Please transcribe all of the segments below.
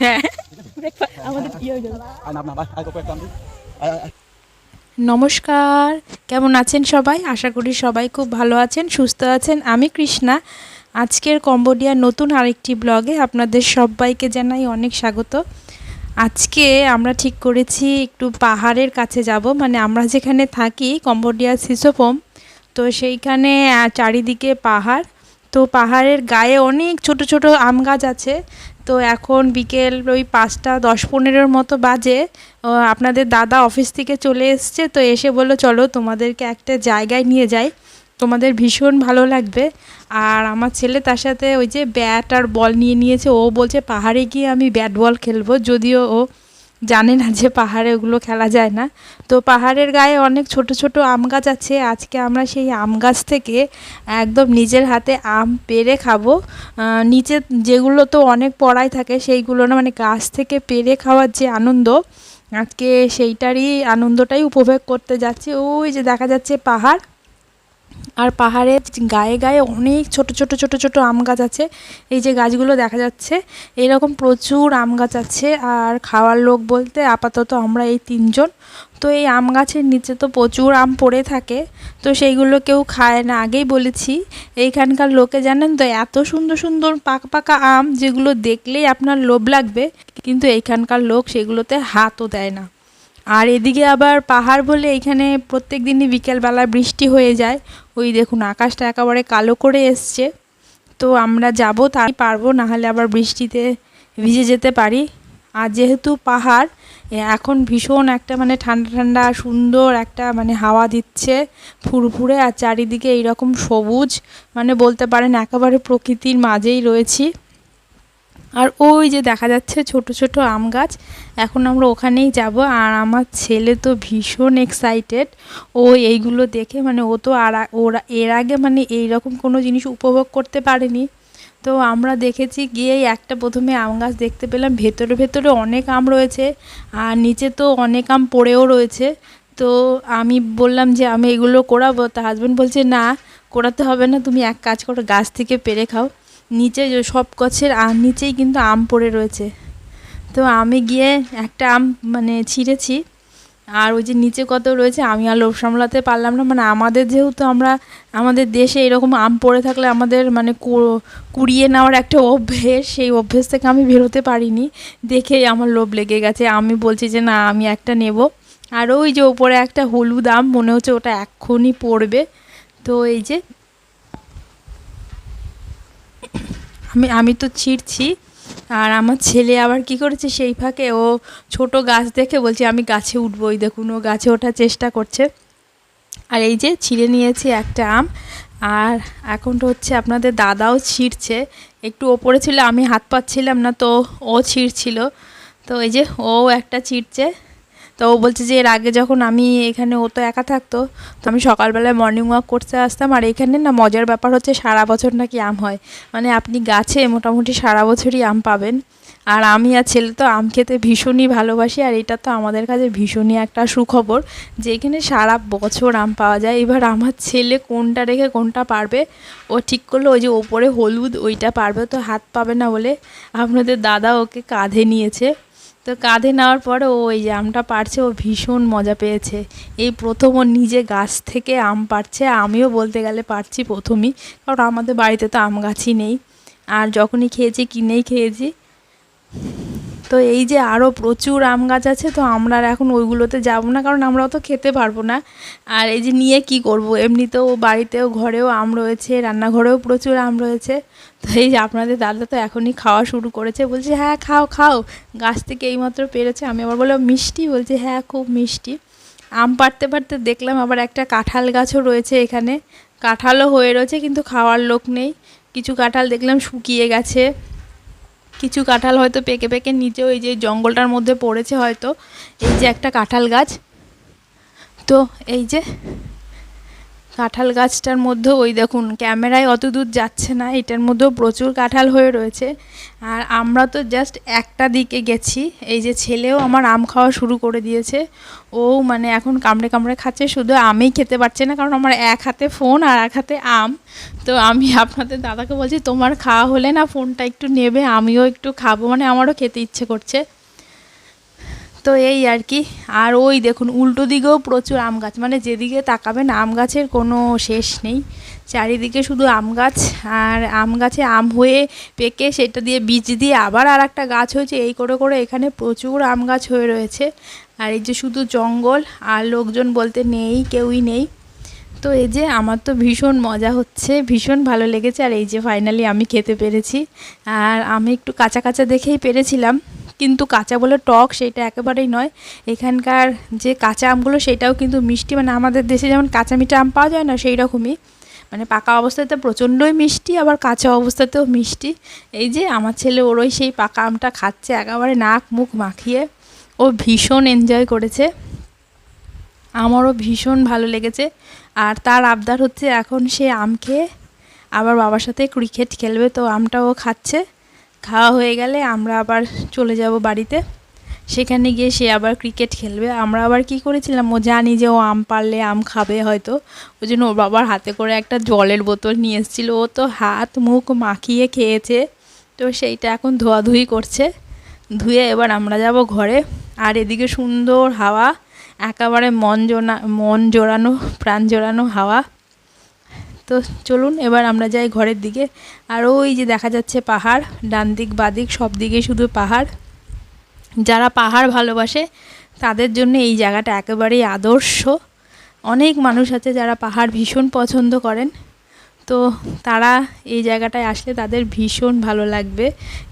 হ্যাঁ। নমস্কার, কেমন আছেন সবাই? আশা করি সবাই খুব ভালো আছেন, সুস্থ আছেন। আমি কৃষ্ণা। আজকের কম্বোডিয়ার নতুন আরেকটি ব্লগে আপনাদের সবাইকে জানাই অনেক স্বাগত। আজকে আমরা ঠিক করেছি একটু পাহাড়ের কাছে যাব। মানে আমরা যেখানে থাকি, কম্বোডিয়ার সিসোফোম, তো সেইখানে চারিদিকে পাহাড়। তো পাহাড়ের গায়ে অনেক ছোট ছোট আম গাছ আছে। তো এখন বিকেল ওই পাঁচটা, দশ পনেরোর মতো বাজে। আপনাদের দাদা অফিস থেকে চলে এসছে তো এসে বলল, চলো তোমাদেরকে একটা জায়গায় নিয়ে যাই। তোমাদের ভীষণ ভালো লাগবে। আর আমার ছেলে তার সাথে ওই যে ব্যাট আর বল নিয়ে নিয়েছে। ও বলছে, পাহাড়ে গিয়ে আমি ব্যাট বল খেলব। যদিও ও জানে না যে পাহাড়ে ওগুলো খেলা যায় না। তো পাহাড়ের গায়ে অনেক ছোট ছোট আম গাছ আছে। আজকে আমরা সেই আম গাছ থেকে একদম নিজের হাতে আম পেড়ে খাব। নিচে যেগুলো তো অনেক পড়াই থাকে, সেইগুলো না মানে গাছ থেকে পেড়ে খাওয়ার যে আনন্দ, আজকে সেইটারই আনন্দটাই উপভোগ করতে যাচ্ছি। ওই যে দেখা যাচ্ছে পাহাড় আর পাহাড়ের গায়ে গায়ে অনেক ছোট ছোট ছোট ছোট আম গাছ আছে। এই যে গাছগুলো দেখা যাচ্ছে, এরকম প্রচুর আম গাছ আছে। আর খাওয়ার লোক বলতে আপাতত আমরা এই তিনজন। তো এই আম গাছের নিচে তো প্রচুর আম পড়ে থাকে। তো সেইগুলো কেউ খায় না। আগেই বলেছি, এইখানকার লোকে জানেন তো, এত সুন্দর সুন্দর পাকা পাকা আম যেগুলো দেখলেই আপনার লোভ লাগবে। কিন্তু এইখানকার লোক সেগুলোতে হাতও দেয় না। আর এদিকে আবার পাহাড় বলে এখানে প্রত্যেক দিনই বিকেলবেলা বৃষ্টি হয়ে যায়। ওই দেখুন, আকাশটা একেবারে কালো করে এসছে। তো আমরা যাব, তাই পারব না হলে আবার বৃষ্টিতে ভিজে যেতে পারি। আর যেহেতু পাহাড় এখন ভীষণ একটা মানে ঠান্ডা ঠান্ডা, সুন্দর একটা মানে হাওয়া দিচ্ছে, ফুরফুরে, আর চারিদিকে এইরকম সবুজ মানে বলতে পারেন একেবারে প্রকৃতির মাঝেই রয়েছি। আর ওই যে দেখা যাচ্ছে ছোট ছোট আম গাছ। এখন আমরা ওখানেই যাব। আর আমার ছেলে তো ভীষণ এক্সাইটেড ও এইগুলো দেখে মানে ও তো আর ওরা এর আগে মানে এই রকম কোনো জিনিস উপভোগ করতে পারেনি। তো আমরা দেখেছি গিয়েই একটা প্রথমে আম গাছ দেখতে পেলাম। ভেতরে ভেতরে অনেক আম রয়েছে। আর নিচে তো অনেক আম পড়েও রয়েছে। তো আমি বললাম যে আমি এগুলো কোড়াবো তা হাজব্যান্ড বলছে, না কোড়াতে হবে না। তুমি এক কাজ করো, গাছ থেকে পেরে খাও। নিচে সব গাছের নিচেই কিন্তু আম পড়ে রয়েছে। তো আমি গিয়ে একটা আম মানে ছিঁড়েছি, আর ওই যে নিচে কত রয়েছে আমি আর লোভ সামলাতে পারলাম না। মানে আমাদের যেহেতু আমরা, আমাদের দেশে এরকম আম পড়ে থাকলে আমাদের মানে কুড়িয়ে নেওয়ার একটা অভ্যেস, সেই অভ্যেস থেকে আমি বেরোতে পারিনি। দেখেই আমার লোভ লেগে গেছে। আমি বলছি যে না, আমি একটা নেব। আর ওই যে ওপরে একটা হলুদ আম, মনে হচ্ছে ওটা এক্ষুনি পড়বে। তো এই যে আমি আমি তো ছিঁড়ছি। আর আমার ছেলে আবার কি করেছে সেই ফাঁকে ও ছোট গাছ দেখে বলছে, আমি গাছে উঠবো ওই দেখুন ও গাছে ওঠার চেষ্টা করছে। আর এই যে ছিঁড়ে নিয়েছি একটা আম। আর এখন তো হচ্ছে আপনাদের দাদাও ছিঁড়ছে। একটু ওপরে ছিল, আমি হাত পাচ্ছিলাম না, তো ও ছিঁড়ছিল। তো এই যে ও একটা ছিঁড়ছে। তো ও বলছে যে এর আগে যখন আমি এখানে, ও তো একা থাকতো, তো আমি সকালবেলায় মর্নিং ওয়াক করতে আসতাম। আর এখানে না মজার ব্যাপার হচ্ছে সারা বছর নাকি আম হয়। মানে আপনি গাছে মোটামুটি সারা বছরই আম পাবেন। আর আমি আর ছেলে তো আম খেতে ভীষণই ভালোবাসি, আর এটা তো আমাদের কাছে ভীষণই একটা সুখবর যে এখানে সারা বছর আম পাওয়া যায়। এবার আমার ছেলে কোনটা রেখে কোনটা পারবে, ও ঠিক করল ওই যে ওপরে হলুদ ওইটা পারবে, তো হাত পাবে না বলে আপনাদের দাদা ওকে কাঁধে নিয়েছে। তো কাঁধে নেওয়ার পরে ও ওই যে আমটা পারছে ও ভীষণ মজা পেয়েছে। এই প্রথম ও নিজে গাছ থেকে আম পারছে আমিও বলতে গেলে পারছি প্রথমই, কারণ আমাদের বাড়িতে তো আম গাছই নেই। আর যখনই খেয়েছি, কিনেই খেয়েছি। তো এই যে আরও প্রচুর আম গাছ আছে, তো আমরা এখন ওইগুলোতে যাব না, কারণ আমরা তো খেতে পারব না। আর এই যে নিয়ে কি করব? এমনিতেও বাড়িতেও ঘরেও আম রয়েছে, রান্নাঘরেও প্রচুর আম রয়েছে। তো এই যে আপনাদের দাদা তো এখনই খাওয়া শুরু করেছে, বলছে হ্যাঁ খাও খাও। গাছ থেকে এইমাত্র পেরেছে। আমি আবার বললাম, মিষ্টি? বলছে হ্যাঁ খুব মিষ্টি। আম পাড়তে পারতে দেখলাম আবার একটা কাঁঠাল গাছও রয়েছে এখানে। কাঁঠালও হয়ে রয়েছে, কিন্তু খাওয়ার লোক নেই। কিছু কাঁঠাল দেখলাম শুকিয়ে গেছে। কিছু কাঁঠাল হয়তো পেকে পেকে নিচে ওই যে জঙ্গলটার মধ্যে পড়েছে হয়তো। এই যে একটা কাঁঠাল গাছ। তো এই যে কাঁঠাল গাছটার মধ্যে ওই দেখুন, ক্যামেরায় অত দূর যাচ্ছে না, এটার মধ্যেও প্রচুর কাঁঠাল হয়ে রয়েছে। আর আমরা তো জাস্ট একটা দিকে গেছি, এই যে ছেলেও আমার আম খাওয়া শুরু করে দিয়েছে। ও মানে এখন কামড়ে কামড়ে খাচ্ছে, শুধু আমি খেতে পারছে না, কারণ আমার এক হাতে ফোন আর এক হাতে আম। তো আমি আপনাদের দাদাকে বলছি, তোমার খাওয়া হলে না ফোনটা একটু নেবে, আমিও একটু খাব। মানে আমারও খেতে ইচ্ছে করছে। তো এই আর কি। আর ওই দেখুন, উল্টো দিকেও প্রচুর আম গাছ মানে যেদিকে তাকাবেন আম গাছের কোনো শেষ নেই। চারিদিকে শুধু আম গাছ, আর আম গাছে আম হয়ে পেকে সেটা দিয়ে বীজ দিয়ে আবার আর একটা গাছ হয়েছে, এই করে করে এখানে প্রচুর আম গাছ হয়ে রয়েছে। আর এই যে শুধু জঙ্গল, আর লোকজন বলতে নেই, কেউই নেই। তো এই যে আমার তো ভীষণ মজা হচ্ছে, ভীষণ ভালো লেগেছে। আর এই যে ফাইনালি আমি খেতে পেরেছি। আর আমি একটু কাঁচা কাঁচা দেখেই পেরেছিলাম। কিন্তু কাঁচা বলে টক সেটা একেবারেই নয়। এখানকার যে কাঁচা আমগুলো সেটাও কিন্তু মিষ্টি। মানে আমাদের দেশে যেমন কাঁচা মিঠা আম পাওয়া যায় না সেই রকমই মানে পাকা অবস্থাতে প্রচণ্ডই মিষ্টি, আবার কাঁচা অবস্থাতেও মিষ্টি। এই যে আমার ছেলে ওরই সেই পাকা আমটা খাচ্ছে, একেবারে নাক মুখ মাখিয়ে। ও ভীষণ এনজয় করেছে। আমারও ভীষণ ভালো লেগেছে। আর তার আবদার হচ্ছে এখন সে আম খেয়ে আবার বাবার সাথে ক্রিকেট খেলবে, তো আমটাও খাচ্ছে। খাওয়া হয়ে গেলে আমরা আবার চলে যাব বাড়িতে। সেখানে গিয়ে সে আবার ক্রিকেট খেলবে। আমরা আবার কি করেছিলাম? ও জানি যে ও আম পারলে আম খাবে হয়তো। ওই জন্য ওর বাবার হাতে করে একটা জলের বোতল নিয়ে এসেছিল। ও তো হাত মুখ মাখিয়ে খেয়েছে। তো সেইটা এখন ধোয়াধুয়ি করছে। ধুয়ে এবার আমরা যাব ঘরে। আর এদিকে সুন্দর হাওয়া। একেবারে মন জোনা, মন জোড়ানো প্রাণ জোড়ানো হাওয়া। তো চলুন, এবার আমরা যাই ঘরের দিকে। আর ওই যে দেখা যাচ্ছে পাহাড়, ডান দিক বাদিক সব দিকে শুধু পাহাড়। যারা পাহাড় ভালোবাসে, তাদের জন্য এই জায়গাটা একেবারেই আদর্শ। অনেক মানুষ আছে যারা পাহাড় ভীষণ পছন্দ করেন। তো তারা এই জায়গাটায় আসলে তাদের ভীষণ ভালো লাগবে।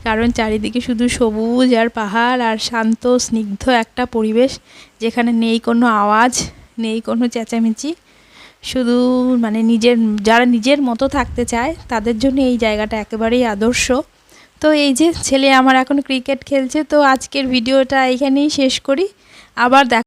কারণ চারিদিকে শুধু সবুজ আর পাহাড় আর শান্ত, স্নিগ্ধ একটা পরিবেশ, যেখানে নেই কোনো আওয়াজ, নেই কোনো চেঁচামেচি। শুধু মানে নিজের, যারা নিজের মতো থাকতে চায়, তাদের জন্য এই জায়গাটা একেবারেই আদর্শ। তো এই যে ছেলে আমার এখন ক্রিকেট খেলছে, তো আজকের ভিডিওটা এখানেই শেষ করি। আবার দেখ